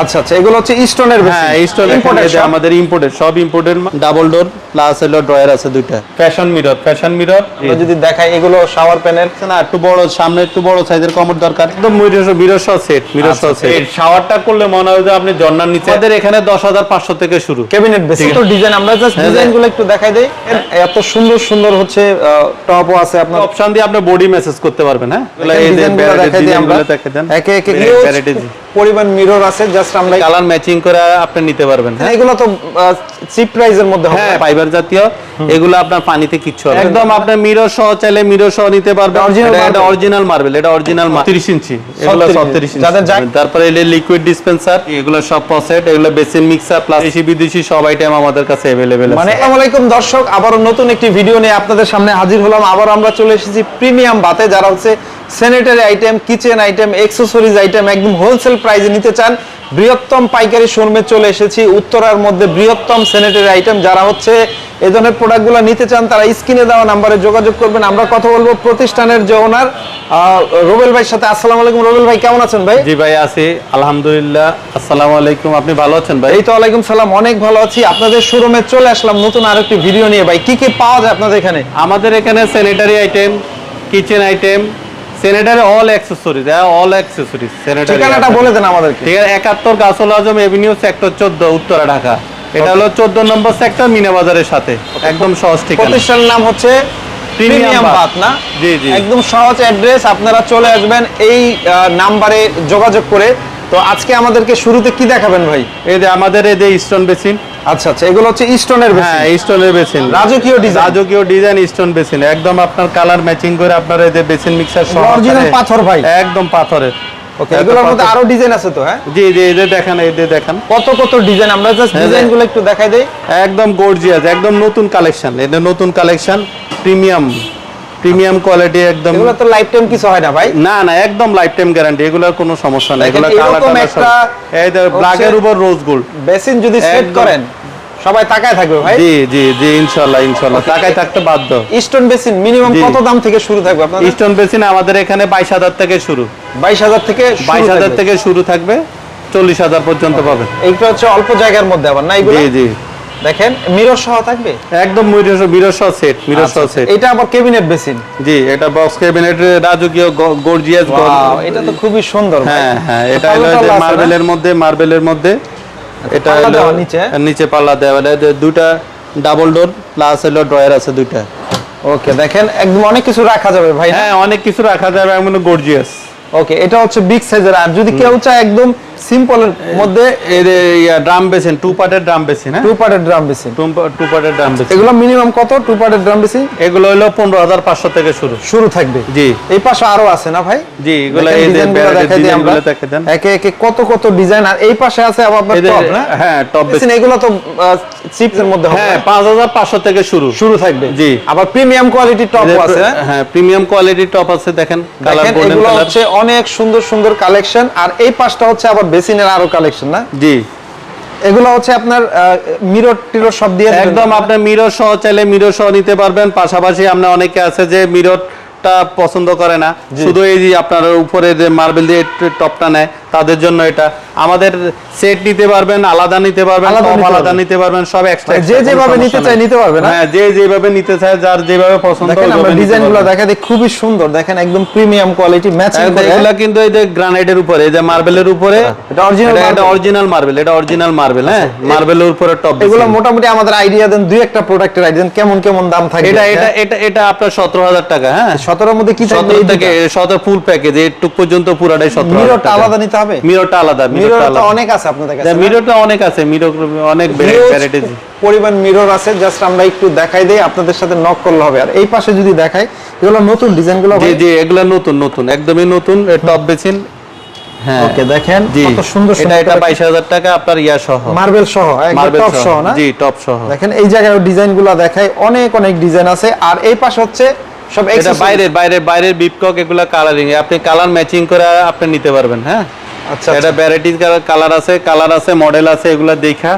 আচ্ছা আচ্ছা এগুলো হচ্ছে ইস্টনের হ্যাঁ স্টোর আমাদের ইম্পোর্টেড সব ইম্পোর্টেড ডাবল ডোর প্লাস হলো ড্রয়ার আছে দুইটা। ফ্যাশন মিরর ফ্যাশন মিরর যদি দেখাই এগুলো শাওয়ার প্যানেল না একটু বড় সামনে একটু বড় সাইজের কমর দরকার। একদম মিরর মিরর সহ সেট মিরর সহ সেট শাওয়ারটা করলে মনে হয় যে আপনি ঝর্ণার নিচে আমাদের এখানে দশ হাজার পাঁচশো থেকে শুরু। ক্যাবিনেট বেসিক তো ডিজাইন আমরা জাস্ট হ্যাঁ, ডিজাইনগুলো একটু দেখাই দেই। এত সুন্দর সুন্দর হচ্ছে টপও আছে আপনার। অপশন দিয়ে আপনি বডি মেসেজ করতে পারবেন হ্যাঁ? এই ডিজাইনগুলো দেখাই দিই আমরা। দেখে দেন। একে একে Varieties। পরিমাণ মিরর আছে জাস্ট আমরা কালার ম্যাচিং করে আপনি নিতে পারবেন হ্যাঁ? এগুলো তো চিপ প্রাইজের মধ্যে হবে। হ্যাঁ ফাইবার জাতীয় এগুলো আপনার পানিতে কিচ্ছু হবে না। একদম আপনার মিরর সহ চাইলে মিরর সহ নিতে পারবেন Original এটা- এটা marble। অরিজিনাল মার্বেল এটা অরিজিনাল 30 ইঞ্চি এগুলো 36 36 ইঞ্চি যাদের যা- তারপরে এলে লিকুইড ডিসপেন্সার এগুলো সব পসেট এগুলো বেসিন মিক্সার প্লাস দেশি বিদেশি সব আইটেম আমাদের কাছে अवेलेबल মানে আছে আসসালামু আলাইকুম দর্শক আবারও নতুন একটি ভিডিও নিয়ে আপনাদের সামনে হাজির হলাম আবার আমরা চলে এসেছি প্রিমিয়াম বাতে যারা হচ্ছে sanitary item kitchen item accessories item একদম হোলসেল প্রাইসে নিতে চান বৃহত্তম পাইকারি শোরুমে চলে এসেছি। উত্তরার মধ্যে বৃহত্তম স্যানিটারি আইটেম যারা হচ্ছে এই ধরনের প্রোডাক্টগুলো নিতে চান তারা স্ক্রিনে দেওয়া নাম্বারে যোগাযোগ করবেন। আমরা কথা বলব প্রতিষ্ঠানের যে ওনার রোবেল ভাইয়ের সাথে। আসসালামু আলাইকুম রোবেল ভাই কেমন আছেন ভাই? জি ভাই আছি। আলহামদুলিল্লাহ। আসসালামু আলাইকুম। আপনি ভালো আছেন ভাই? এই তো ওয়ালাইকুম সালাম। অনেক ভালো আছি। আপনাদের শোরুমে চলে আসলাম নতুন আরেকটি ভিডিও নিয়ে। ভাই কি কি পাওয়া যায় আপনাদের এখানে? আমাদের এখানে sanitary item kitchen item sanitary all accessories all accessories sanitary ঠিকানাটা বলে দেন আমাদেরকে। ঠিক আছে একাত্তর গাছল আজম এভিনিউ সেক্টর চোদ্দ উত্তরা ঢাকা। এটা হলো চোদ্দ নম্বর সেক্টর মিনা বাজারের সাথে একদম সহজ ঠিকানা। প্রতিষ্ঠানের নাম হচ্ছে প্রিমিয়াম না? জি, জি। একদম সহজ অ্যাড্রেস আপনারা চলে আসবেন এই নাম্বারে যোগাযোগ করে তো আজকে আমাদেরকে শুরুতে কি দেখাবেন ভাই? এই যে আমাদের এই যে স্টোন বেসিন আচ্ছা আচ্ছা এগুলো হচ্ছে ইস্টনের হ্যাঁ স্টোনের বেসিন রাজকীয় ডিজাইন রাজকীয় ডিজাইন স্টোন বেসিন একদম আপনার কালার ম্যাচিং করে আপনার এই যে বেসিন মিক্সার সহ অরিজিনাল পাথর ভাই। একদম পাথরের। ওকে এগুলোর মধ্যে আরও ডিজাইন আছে তো হ্যাঁ? জি জি এই যে দেখান এই যে দেখান। কত কত ডিজাইন আমরা জাস্ট ডিজাইনগুলো একটু দেখাই দেই। একদম গর্জিয়াস একদম নতুন কালেকশন এটা নতুন কালেকশন প্রিমিয়াম প্রিমিয়াম কোয়ালিটি একদম এগুলো তো লাইফ টাইম কিছু হয় না ভাই। না না একদম লাইফ টাইম গ্যারান্টি এগুলোর কোনো সমস্যা নেই। এগুলো কালার একটা এই ব্ল্যাকের উপর রোজ গোল্ড বেসিন যদি সেট করেন সবাই তাকায় থাকবে ভাই। জি জি জি ইনশাআল্লাহ ইনশাআল্লাহ টাকায় থাকতে বাধ্য। ইস্টন বেসিন মিনিমাম কত দাম থেকে শুরু থাকবে আপনাদের? ইস্টন বেসিন আমাদের এখানে বাইশ হাজার থেকে শুরু। বাইশ হাজার থেকে বাইশ হাজার থেকে শুরু থাকবে চল্লিশ হাজার পর্যন্ত পাবেন। এইটা হচ্ছে অল্প জায়গার মধ্যে আবার না এগুলো? জি জি। দেখেন মিরর সহ থাকবে? একদম মিরর মিরর সহ সেট মিরর সহ সেট এটা আবার কেবিনেট বেসিন জি এটা বক্স ক্যাবিনেট রাজকীয় গর্জিয়াস। এটা তো খুবই সুন্দর হ্যাঁ হ্যাঁ এটা হলো যে? মার্বেলের মধ্যে মার্বেলের মধ্যে। এটা হলো নিচে? নিচে পাল্লা দেওয়া। দুইটা ডাবল ডোর প্লাস হলো ড্রয়ার আছে দুইটা। ওকে দেখেন একদম অনেক কিছু রাখা যাবে ভাই হ্যাঁ অনেক কিছু রাখা যাবে এমন গর্জিয়াস ওকে এটা হচ্ছে বিগ সাইজের আর যদি কেউ চায় একদম সিম্পলের মধ্যে ড্রাম বেসিন টু পার্টের ড্রাম বেসিন হ্যাঁ? টু পার্টের ড্রাম বেসিন। টু পার্টের ড্রাম বেসিন। এগুলো মিনিমাম কত? টু পার্টের ড্রাম বেসিন? এগুলো হলো পনেরো হাজার পাঁচশো থেকে শুরু। শুরু থাকবে। জি। এই পাশে আরও আছে না ভাই? জি এগুলো এই দেখাই দিই আমরা। একে একে কত কত ডিজাইন আর এই পাশে আছে আবার টপ না? হ্যাঁ, top বেসিন। এগুলো তো চিপসের মধ্যে হবে হ্যাঁ পাঁচ হাজার পাঁচশো থেকে শুরু। শুরু থাকবে। জি। আবার প্রিমিয়াম কোয়ালিটি টপ আছে হ্যাঁ? হ্যাঁ প্রিমিয়াম কোয়ালিটির টপ আছে দেখেন কালার এগুলো কালার হচ্ছে অনেক সুন্দর সুন্দর কালেকশন আর এই পাশটা হচ্ছে আবার বেসিনের আরও কালেকশন না? জি। এগুলো হচ্ছে আপনার মিরর টিরর সব দিয়ে একদম আপনি মিরর সহ চাইলে মিরর সহ নিতে পারবেন। পাশাপাশি আমরা অনেকে আছে যে মিরর পছন্দ করে না। শুধু এই যে আপনার উপরে যে মার্বেল দিয়ে টপটা নেয় তাদের জন্য এটা। আমাদের সেট নিতে পারবেন আলাদা নিতে পারবেন আলাদা সব আলাদা পারবেন। নিতে পারবেন সব এক্সট্রা মানে যে যেভাবে নিতে চায় নিতে পারবে না? হ্যাঁ যে যেভাবে নিতে চায় যার যেভাবে পছন্দ দেখেন আমরা ওইভাবে নিতে ডিজাইনগুলো পারবেন। দেখা দিই খুবই সুন্দর দেখেন একদম প্রিমিয়াম কোয়ালিটি ম্যাচিং করে এগুলা কিন্তু এই যে গ্রানাইটের উপরে এই যে মার্বেলের উপরে এটা original এটা- অরিজিনাল মার্বেল এটা অরিজিনাল মার্বেল হ্যাঁ মার্বেলের উপরে টপ এগুলো মোটামুটি আমাদের আইডিয়া দেন দুই একটা প্রোডাক্টের আইডিয়া দেন কেমন কেমন দাম থাকে এটা এটা এটা এটা আপনার সতেরো হাজার টাকা হ্যাঁ। সতেরোর মধ্যে কি থাকবে সতেরো থেকে সতেরো ফুল প্যাকেজ এইটুক পর্যন্ত পুরাটাই সতেরো মিররটা আলাদা নিতে হবে মিররটা আলাদা মিররটা অনেক আছে আপনাদের কাছে হ্যাঁ, মিররটা অনেক আছে মিরর অনেক ভ্যারাইটিজ পরিমাণ মিরর আছে জাস্ট আমরা একটু দেখাই দেই আপনাদের সাথে নক করলে হবে। আর এই পাশে যদি দেখাই এগুলো নতুন জি জি এগুলা নতুন নতুন একদমই নতুন টপ বেসিন হ্যাঁ। ওকে দেখেন কত সুন্দর এটা এটা বাইশ হাজার টাকা আপনার ইয়া সহ। মার্বেল সহ টপ সহ। না? জি টপ সহ। দেখেন এই জায়গায় ডিজাইন দেখাই অনেক অনেক ডিজাইন আছে। আর এই পাশে হচ্ছে সব এটা। বাইরের বাইরের বাইরের বিপকক এগুলা কালারিং আপনি কালার ম্যাচিং করে আপনি নিতে পারবেন হ্যাঁ? আচ্ছা এটা ভ্যারাইটিস কালার আছে কালার আছে মডেল আছে এগুলা দেখা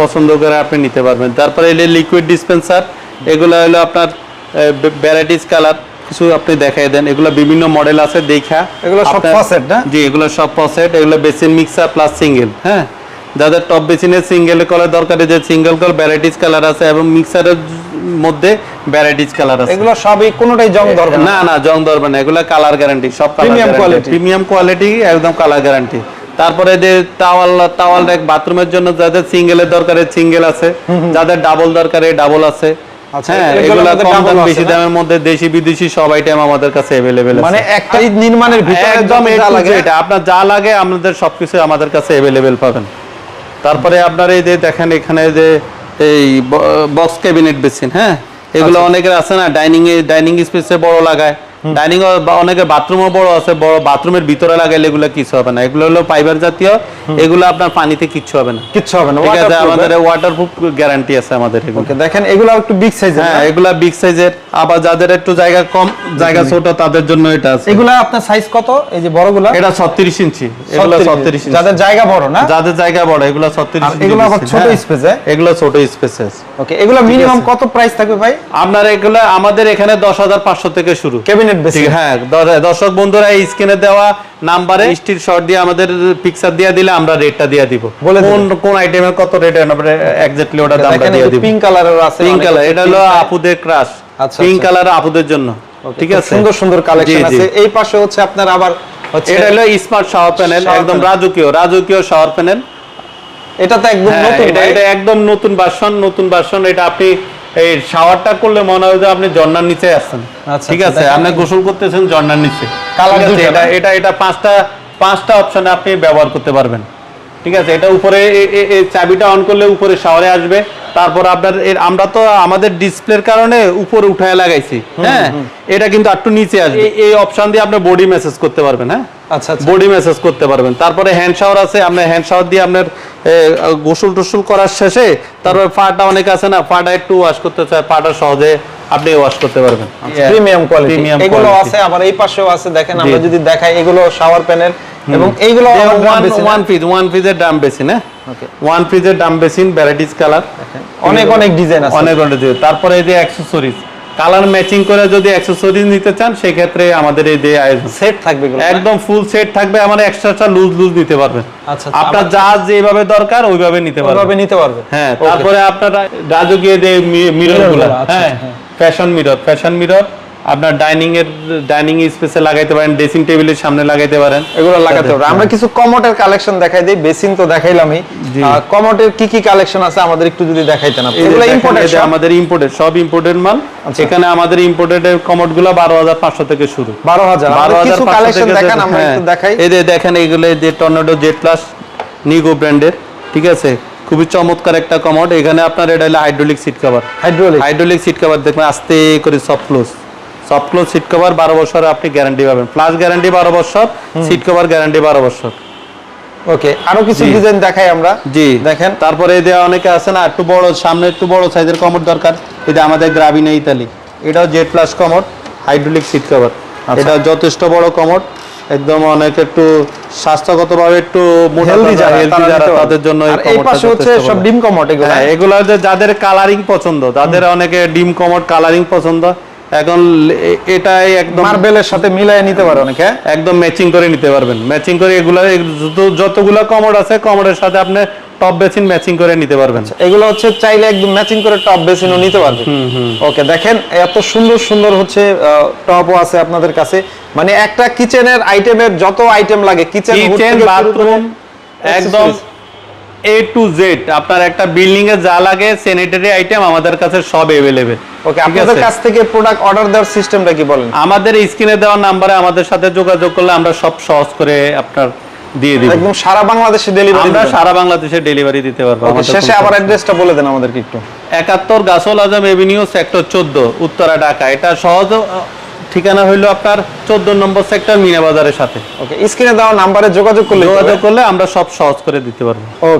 পছন্দ করে আপনি নিতে পারবেন। তারপরে এলে লিকুইড ডিসপেন্সার এগুলো হলো আপনার ভ্যারাইটিস কালার কিছু আপনি দেখাই দেন। এগুলো বিভিন্ন মডেল আছে দেখা। এগুলো সব faucet না? জি এগুলো সব ফসেট এগুলো বেসিন মিক্সার প্লাস সিঙ্গেল হ্যাঁ? যাদের টপ বেসিনের সিঙ্গেল কলার দরকার যে সিঙ্গেল কল ভ্যারাইটিস কালার আছে এবং মিক্সারের মধ্যে ভ্যারাইটিস কালার আছে। এগুলো সবই কোনোটাই জং ধরবে না। না জং ধরবে না এগুলো কালার গ্যারান্টি সব Premium quality। প্রিমিয়াম কোয়ালিটি একদম কালার গ্যারান্টি তারপরে যে টাওয়াল টাওয়াল রেক বাথরুমের জন্য যাদের সিঙ্গেলের দরকারে সিঙ্গেল আছে যাদের ডাবল দরকারে ডাবল আছে। আচ্ছা, হ্যাঁ এগুলো কম দাম আছে বেশি দামের মধ্যে দেশি বিদেশি সব আইটেম আমাদের কাছে অ্যাভেলেবেল আছে। মানে একটা নির্মাণের ভিতরে একদম যত যা লাগে। Z, আপনার যা লাগে আমাদের সবকিছু আমাদের কাছে অ্যাভেলেবেল পাবেন। তারপরে আপনার এই যে দেখেন এখানে যে এই বক্স ক্যাবিনেট বেসিন হ্যাঁ এগুলো আচ্ছা। অনেকের আছে না ডাইনিং এ ডাইনিং স্পেসে বড় লাগায় ডাইনিং অনেকের বাথরুমও বড় আছে বড় বাথরুমের ভিতরে লাগাইলে এগুলো কিছু হবে না। এগুলো হলো ফাইবার জাতীয় এগুলো আপনার পানিতে কিচ্ছু হবে না। কিচ্ছু হবে না ঠিক আছে আমাদের হ্যাঁ? ওয়াটারপ্রুফ গ্যারান্টি আছে আমাদের এগুলো। ওকে দেখেন এগুলো একটু বিগ সাইজের হ্যাঁ এগুলা বিগ সাইজের আবার যাদের একটু জায়গা কম জায়গা ছোট তাদের জন্য এটা আছে। এগুলা আপনার সাইজ কত? এই যে বড়গুলা? এটা 36 ইঞ্চি এগুলো 36 ইঞ্চি। যাদের জায়গা বড় না? যাদের জায়গা বড় এগুলো 36 ইঞ্চি এগুলো আবার ছোট হ্যাঁ। স্পেসে এগুলো ছোট স্পেসেস ওকে এগুলো মিনিমাম কত প্রাইস থাকবে ভাই? আপনার এগুলো আমাদের এখানে 10500 থেকে শুরু। ক্যাবিনেট বেসিন ঠিক হ্যাঁ দর্শক বন্ধুরা এই স্ক্রিনে দেওয়া নাম্বারে স্টিল শর্ট দিয়ে আমাদের পিকচার দিয়ে দিলে আমরা রেটটা দিয়ে দিব। কোন কোন আইটেমের কত রেট আমরা এক্স্যাক্টলি ওটা দামটা দিয়ে দিব। পিঙ্ক কালারের আছে পিঙ্ক কালার এটা হলো আপুদের ক্রাশ পিঙ্ক। কালার আপুদের জন্য। ঠিক আছে? সুন্দর সুন্দর কালেকশন। আছে। এই পাশে হচ্ছে আপনার আবার হচ্ছে এটা হলো স্মার্ট শাওয়ার প্যানেল একদম রাজকীয় রাজকীয় শাওয়ার প্যানেল এটা তো একদম হ্যাঁ, নতুন এটা এটা একদম নতুন ভার্সন নতুন ভার্সন এটা আপনি এই শাওয়ারটা করলে মনে হয় যে আপনি জর্নার নিচে আসছেন আচ্ছা, ঠিক আচ্ছা, আছে? দেখেন। আপনি গোসল করতেছেন জর্নার নিচে। ঠিক আছে, এটা এটা এটা পাঁচটা পাঁচটা অপশনে আপনি ব্যবহার করতে পারবেন। ঠিক আছে? এটা উপরে এই চাবিটা অন করলে উপরে শাওয়ারে আসবে। তারপর আপনার আমরা তো আমাদের ডিসপ্লের কারণে উপরে উঠায় লাগাইছি। হ্যাঁ? এটা কিন্তু একটু নিচে আসবে। এই- অপশন দিয়ে আপনি বডি মেসেজ করতে পারবেন হ্যাঁ? আচ্ছা আচ্ছা। বডি মেসেজ করতে পারবেন। তারপরে হ্যান্ড শাওয়ার আছে হ্যান্ড শাওয়ার দিয়ে আপনার গোসল টোসল করার শেষে তারপর পাটা অনেক আছে না পাটা একটু ওয়াশ করতে চায় পাটা সহজে আপনি ওয়াশ করতে পারবেন। প্রিমিয়াম কোয়ালিটি এগুলো আছে আবার এই পাশেও আছে দেখেন আমরা যদি দেখাই এগুলো শাওয়ার প্যানেল এবং এইগুলো ওয়ান পিস ওয়ান পিসের দাম বেশি না. ওয়ান পিসের দাম বেশি ভ্যারাইটিস কালার অনেক অনেক ডিজাইন আছে। অনেক অনেক design। তারপরে এই যে অ্যাক্সেসরিজ কালার ম্যাচিং করে যদি অ্যাক্সেসরিজ নিতে চান সেক্ষেত্রে আমাদের এই যে আয়োজন। সেট থাকবে একদম ফুল সেট থাকবে আমার এক্সট্রা এক্সট্রা লুজ লুজ নিতে পারবেন। আচ্ছা, আপনার যা যেভাবে দরকার ওইভাবে নিতে পারবেন। ওইভাবে নিতে পারবে হ্যাঁ তারপরে আপনার রাজকীয় যে মিররগুলো গুলো, আচ্ছা, হ্যাঁ। ফ্যাশন মিরর ফ্যাশন মিরর আপনার ডাইনিং এর ডাইনিং স্পেসে লাগাইতে পারেন ড্রেসিং টেবিলের সামনে লাগাইতে পারেন। এগুলো লাগাতে পারবে আমরা কিছু কমোটের কালেকশন দেখাই দিই বেসিন তো দেখাইলামই। কমোটের কি কি কালেকশন আছে আমাদের একটু যদি দেখাইতেন আপনি? এগুলো ইম্পোর্টেড আমাদের ইম্পোর্টেড সব ইম্পোর্টেড মাল। আচ্ছা। এখানে আমাদের ইম্পোর্টেড এর কমোডগুলো বারো হাজার পাঁচশো থেকে শুরু। বারো হাজার। বারো হাজার কিছু কালেকশন দেখান আমরা হ্যাঁ। একটু দেখাই। এই যে দেখেন এগুলো যে টর্নেডো জেড প্লাস নিগো ব্র্যান্ডের ঠিক আছে? খুবই চমৎকার একটা কমোড এখানে আপনার এটা হলো hydraulic seat cover hydraulic hydraulic seat cover দেখবেন আস্তে করে soft close soft close seat cover বারো বছর আপনি গ্যারান্টি পাবেন। প্লাস গ্যারান্টি বারো বছর সিট কভার গ্যারান্টি বারো বছর। ওকে আরও কিছু ডিজাইন দেখাই আমরা। জি। দেখেন। তারপরে এই অনেকে আছে না একটু বড় সামনে একটু বড় সাইজের কমোড দরকার। যে আমাদের গ্রাভিনা ইতালি এটাও Z plus commode hydraulic seat cover. এটা যথেষ্ট বড় কমোড একদম অনেক একটু স্বাস্থ্যগতভাবে একটু হেলদি যারা। তাদের জন্য এই পাশে হচ্ছে সব ডিম কমোট এগুলো। হ্যাঁ এগুলো যে যাদের কালারিং পছন্দ। যাদের অনেকে ডিম কমোড কালারিং পছন্দ এখন এটাই একদম মার্বেলের সাথে মিলায় নিতে পারে অনেকে হ্যাঁ? একদম ম্যাচিং করে নিতে পারবেন। ম্যাচিং করে এগুলো যত- যতগুলো কমোড আছে কমোডের সাথে আপনি টপ বেসিন ম্যাচিং করে নিতে পারবেন। এগুলো হচ্ছে চাইলে একদম ম্যাচিং করে টপ বেসিনও নিতে পারবে। ওকে দেখেন এত সুন্দর সুন্দর হচ্ছে টপও আছে আপনাদের কাছে। মানে একটা কিচেনের আইটেমের যত আইটেম লাগে কিচেন কিচেন বাথরুম একদম এ টু জেড আপনার একটা বিল্ডিং এ যা লাগে স্যানিটারি আইটেম আমাদের কাছে সব अवेलेबल ওকে আপনাদের কাছ থেকে প্রোডাক্ট অর্ডার দেওয়ার সিস্টেমটা কি বলেন আমাদের স্ক্রিনে দেওয়া নাম্বারে আমাদের সাথে যোগাযোগ করলে আমরা সব সহজ করে আপনার দিয়ে দিব একদম সারা বাংলাদেশে ডেলিভারি আমরা সারা বাংলাদেশে ডেলিভারি দিতে পারবো আমাদের শেষে কোনো আবার অ্যাড্রেসটা বলে দেন আমাদেরকে একটু একাত্তর গাছল আজম এভিনিউ সেক্টর চোদ্দ উত্তরা ঢাকা এটা সহজ আহ, ঠিকানা হইলো আপনার চোদ্দ নম্বর সেক্টর মিনা বাজারের সাথে ওকে স্ক্রিনে দেওয়া নাম্বারে যোগাযোগ করলে যোগাযোগ করলে আমরা সব সহজ করে দিতে পারবো ওকে